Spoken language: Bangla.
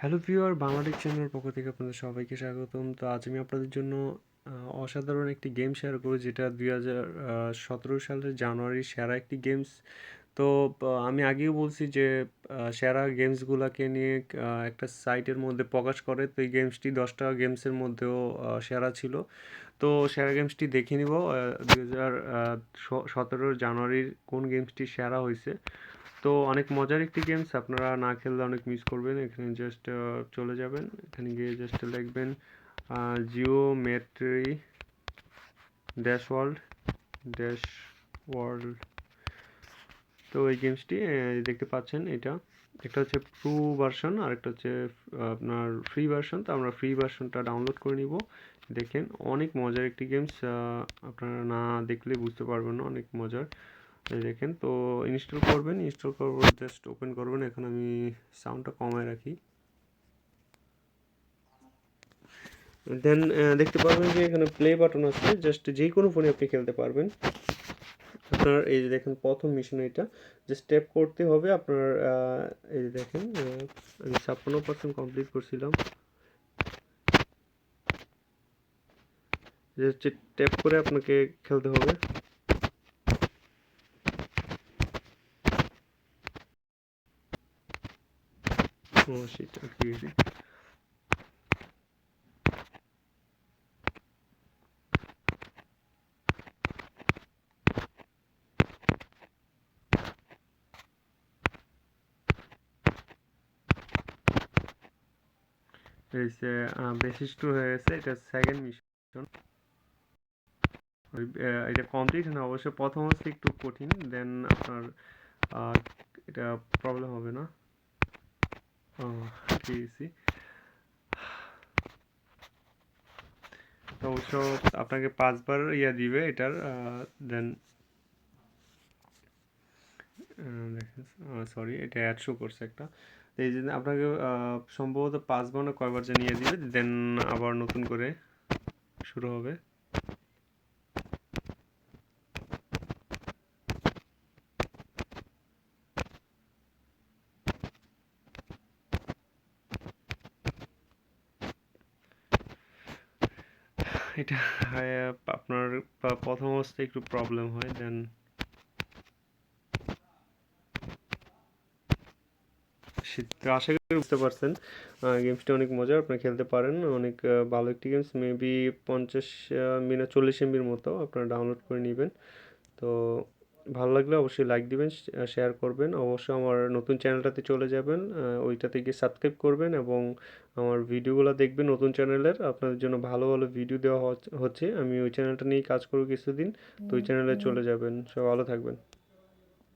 হ্যালো ভিউয়ার বাংলাদেশ চ্যানেলের পক্ষ থেকে আপনাদের সবাইকে স্বাগতম। তো আজ আমি আপনাদের জন্য অসাধারণ একটি গেম শেয়ার করব, যেটা দুই হাজার সতেরো সালের জানুয়ারির সেরা একটি গেমস তো আমি আগেও বলছি যে সেরা গেমসগুলোকে নিয়ে একটা সাইটের মধ্যে প্রকাশ করে। তো এই গেমসটি দশটা গেমসের মধ্যেও সেরা ছিল। তো সেরা গেমসটি দেখে নিব দুই হাজার সতেরো জানুয়ারির কোন গেমসটি সেরা হয়েছে তো অনেক মজার একটি গেমস, আপনারা না খেললে অনেক মিস করবেন। এখানে জাস্ট চলে যাবেন। এখানে গিয়ে জাস্ট লিখবেন geometry dash world dash world তো এই গেমসটি দেখতে পাচ্ছেন এটা। একটা হচ্ছে প্রো ভার্সন আর একটা হচ্ছে আপনার ফ্রি ভার্সন তো আমরা ফ্রি ভার্সনটা ডাউনলোড করে নিব। দেখেন, অনেক মজার একটি গেমস আপনারা না দেখলে বুঝতে পারবেন না, অনেক মজার। দেখেন, তো ইনস্টল করবেন ইনস্টল করব জাস্ট ওপেন করবেন। এখন আমি সাউন্ডটা কমায় রাখি। দেন দেখতে পারবেন যে এখানে প্লে বাটন আছে। জাস্ট যে কোনো ফোনে আপনি খেলতে পারবেন। আপনার এই যে দেখেন প্রথম মিশন এটা, যে স্টেপ করতে হবে আপনার এই যে দেখেন আমি ছাপ্পান্ন পার্সেন্ট কমপ্লিট করছিলাম। যে হচ্ছে ট্যাপ করে আপনাকে খেলতে হবে। ও সেটা যে বেসিস টু হয়ে গেছে, এটা সেকেন্ড মিশন এটা কমপ্লিট না, অবশ্যই প্রথম হচ্ছে একটু কঠিন দেন আপনার এটা প্রবলেম হবে না। পেয়েছি অবশ্য আপনাকে পাঁচবার ইয়া দিবে এটার দেন সরি এটা অ্যাড শো করছে একটা। তো এই জন্য আপনাকে সম্ভবত পাঁচবার না কয়বার জানিয়ে দিবে দেন আবার নতুন করে শুরু হবে। এটা আপনার প্রথম অবস্থায় একটু প্রবলেম হয় দেন আশা করি বুঝতে পারছেন। গেমসটি অনেক মজার আপনি খেলতে পারেন। অনেক ভালো একটি গেমস মেবি পঞ্চাশ মিনিট চল্লিশ এমবির মতো আপনারা ডাউনলোড করে নেবেন। তো ভালো লাগলে অবশ্যই লাইক দিবেন শেয়ার করবেন। অবশ্যই আমার নতুন চ্যানেলটাতে চলে যাবেন ওইটাতে গিয়ে সাবস্ক্রাইব করবেন এবং আমার ভিডিওগুলো দেখবেন নতুন চ্যানেলের আপনাদের জন্য ভালো ভালো ভিডিও দেওয়া হচ্ছে আমি ওই চ্যানেলটা নিয়েই কাজ করব কিছুদিন, তো ওই চ্যানেলে চলে যাবেন। সব ভালো থাকবেন।